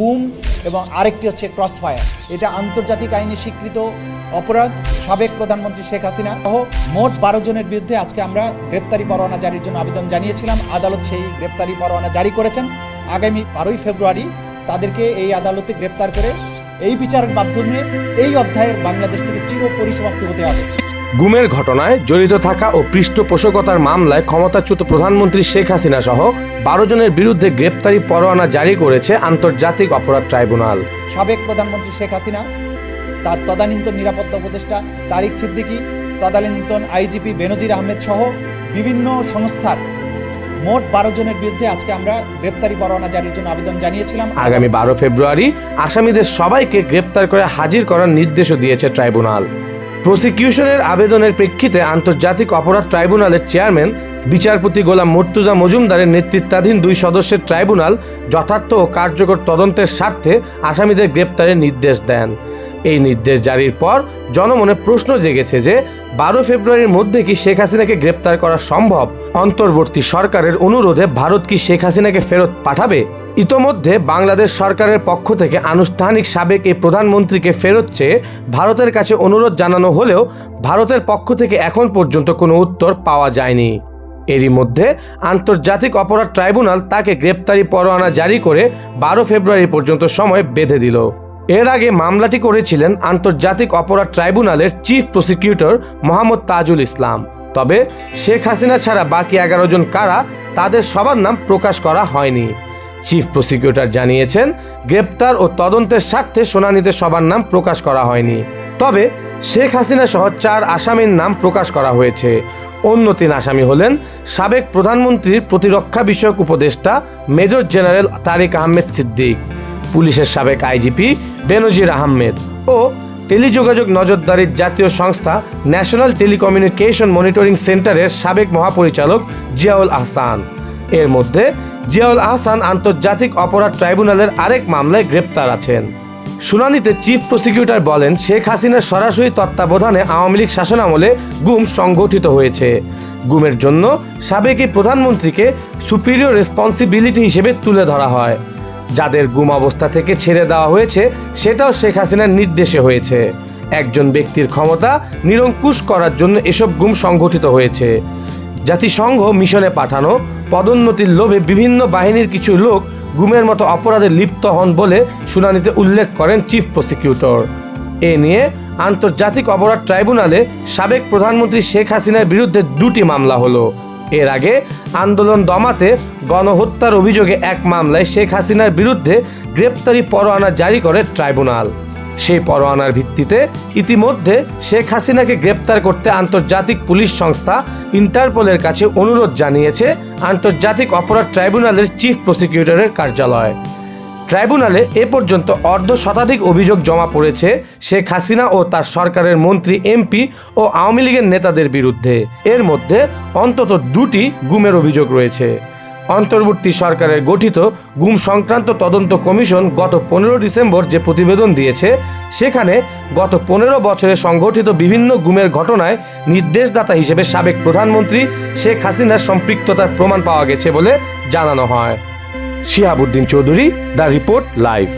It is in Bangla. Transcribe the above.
গুম এবং আরেকটি হচ্ছে ক্রস ফায়ার এটা আন্তর্জাতিক আইনে স্বীকৃত অপরাধ, সাবেক প্রধানমন্ত্রী শেখ হাসিনা সহ মোট বারো জনের বিরুদ্ধে আজকে আমরা গ্রেপ্তারি পরোয়ানা জারির জন্য আবেদন জানিয়েছিলাম। আদালত সেই গ্রেপ্তারি পরোয়ানা জারি করেছেন। আগামী বারোই ফেব্রুয়ারি তাদেরকে এই আদালতে গ্রেপ্তার করে এই বিচারের মাধ্যমে এই অধ্যায়ের বাংলাদেশ থেকে চির পরিসমাপ্তি হতে হবে। গুমের ঘটনায় জড়িত থাকা ও পৃষ্ঠপোষকতার মামলায় ক্ষমতাচ্যুত প্রধানমন্ত্রী শেখ হাসিনা সহ বারো জনের বিরুদ্ধে গ্রেপ্তারি পরোয়ানা জারি করেছে আন্তর্জাতিক অপরাধ ট্রাইব্যুনাল। সাবেক প্রধানমন্ত্রী শেখ হাসিনা তার তদানীন্তন নিরাপত্তা উপদেষ্টা তারিক সিদ্দিকী তদানীন্তন আইজিপি বেনজির আহমেদ সহ বিভিন্ন সংস্থার মোট বারো জনের বিরুদ্ধে আজকে আমরা গ্রেপ্তারি পরোয়ানা জারির জন্য আবেদন জানিয়েছিলাম। আগামী বারো ফেব্রুয়ারি আসামিদের সবাইকে গ্রেপ্তার করে হাজির করার নির্দেশও দিয়েছে ট্রাইব্যুনাল। প্রসিকিউশনের আবেদনের প্রেক্ষিতে আন্তর্জাতিক অপরাধ ট্রাইব্যুনালের চেয়ারম্যান, বিচারপতি গোলাম মর্তুজা মজুমদারের নেতৃত্বাধীন দুই সদস্যের ট্রাইব্যুনাল যথার্থ ও কার্যকর তদন্তের স্বার্থে আসামিদের গ্রেপ্তারের নির্দেশ দেন। এই নির্দেশ জারির পর জনমনে প্রশ্ন জেগেছে যে, বারো ফেব্রুয়ারির মধ্যে কি শেখ হাসিনাকে গ্রেপ্তার করা সম্ভব? অন্তর্বর্তী সরকারের অনুরোধে ভারত কি শেখ হাসিনাকে ফেরত পাঠাবে? ইতোমধ্যে বাংলাদেশ সরকারের পক্ষ থেকে আনুষ্ঠানিক সাবেক এই প্রধানমন্ত্রীকে ফেরত চেয়ে ভারতের কাছে অনুরোধ জানানো হলেও ভারতের পক্ষ থেকে এখন পর্যন্ত কোনো উত্তর পাওয়া যায়নি। এরই মধ্যে আন্তর্জাতিক অপরাধ ট্রাইব্যুনাল তাকে গ্রেপ্তারি পরোয়ানা জারি করে বারো ফেব্রুয়ারি পর্যন্ত সময় বেঁধে দিল। এর আগে মামলাটি করেছিলেন আন্তর্জাতিক অপরাধ ট্রাইব্যুনালের চিফ প্রসিকিউটর মোহাম্মদ তাজুল ইসলাম। তবে শেখ হাসিনা ছাড়া বাকি এগারো জন কারা, তাদের সবার নাম প্রকাশ করা হয়নি। চিফ প্রসিকিউটর জানিয়েছেন, গ্রেপ্তার ও তদন্তের স্বার্থে শুনানিতে সবার নাম প্রকাশ করা হয়নি। তবে শেখ হাসিনা সহ চার আসামির নাম প্রকাশ করা হয়েছে। অন্য তিন আসামি হলেন সাবেক প্রধানমন্ত্রীর প্রতিরক্ষা বিষয়ক উপদেষ্টা মেজর জেনারেল তারেক আহমেদ সিদ্দিক, পুলিশের সাবেক আইজিপি বেনজির আহমেদ ও টেলিযোগাযোগ নজরদারির জাতীয় সংস্থা ন্যাশনাল টেলিকমিউনিকেশন মনিটরিং সেন্টারের সাবেক মহাপরিচালক জিয়াউল আহসান। এর মধ্যে জিয়াউল আহসান আন্তর্জাতিক অপরাধ ট্রাইব্যুনালের আরেক মামলায় গ্রেপ্তার আছেন। শুনানিতে চিফ প্রসিকিউটর বলেন, শেখ হাসিনার সরাসরি তত্ত্বাবধানে আওয়ামী লীগ শাসনামলে গুম সংগঠিত হয়েছে। গুমের জন্য সাবেক এই প্রধানমন্ত্রীকে সুপিরিয়র রেসপন্সিবিলিটি হিসেবে তুলে ধরা হয়। যাদের গুম অবস্থা থেকে ছেড়ে দেওয়া হয়েছে, সেটাও শেখ হাসিনার নির্দেশে হয়েছে। একজন ব্যক্তির ক্ষমতা নিরঙ্কুশ করার জন্য এসব গুম সংগঠিত হয়েছে। জাতিসংঘ মিশনে পাঠানো, পদোন্নতির লোভে বিভিন্ন বাহিনীর কিছু লোক গুমের মতো অপরাধে লিপ্ত হন বলে শুনানিতে উল্লেখ করেন চিফ প্রসিকিউটর। এ নিয়ে আন্তর্জাতিক অপরাধ ট্রাইব্যুনালে সাবেক প্রধানমন্ত্রী শেখ হাসিনার বিরুদ্ধে দুটি মামলা হলো। এর আগে আন্দোলন দমাতে গণহত্যার অভিযোগে এক মামলায় শেখ হাসিনার বিরুদ্ধে গ্রেপ্তারি পরোয়ানা জারি করে ট্রাইব্যুনাল। সেই পরোয়ানার ভিত্তিতে ইতিমধ্যে শেখ হাসিনাকে গ্রেপ্তার করতে আন্তর্জাতিক পুলিশ সংস্থা ইন্টারপোলের কাছে অনুরোধ জানিয়েছে আন্তর্জাতিক অপরাধ ট্রাইব্যুনালের চিফ প্রসিকিউটরের কার্যালয়। ট্রাইব্যুনালে এ পর্যন্ত অর্ধ শতাধিক অভিযোগ জমা পড়েছে শেখ হাসিনা ও তার সরকারের মন্ত্রী, এমপি ও আওয়ামী লীগের নেতাদের বিরুদ্ধে। এর মধ্যে অন্তত দুটি গুমের অভিযোগ রয়েছে। অন্তর্বর্তী সরকারের গঠিত গুম সংক্রান্ত তদন্ত কমিশন গত পনেরো ডিসেম্বর যে প্রতিবেদন দিয়েছে, সেখানে গত পনেরো বছরে সংঘটিত বিভিন্ন গুমের ঘটনায় নির্দেশদাতা হিসেবে সাবেক প্রধানমন্ত্রী শেখ হাসিনার সম্পৃক্ততার প্রমাণ পাওয়া গেছে বলে জানানো হয়। Shihabuddin Chowdhury, the report live.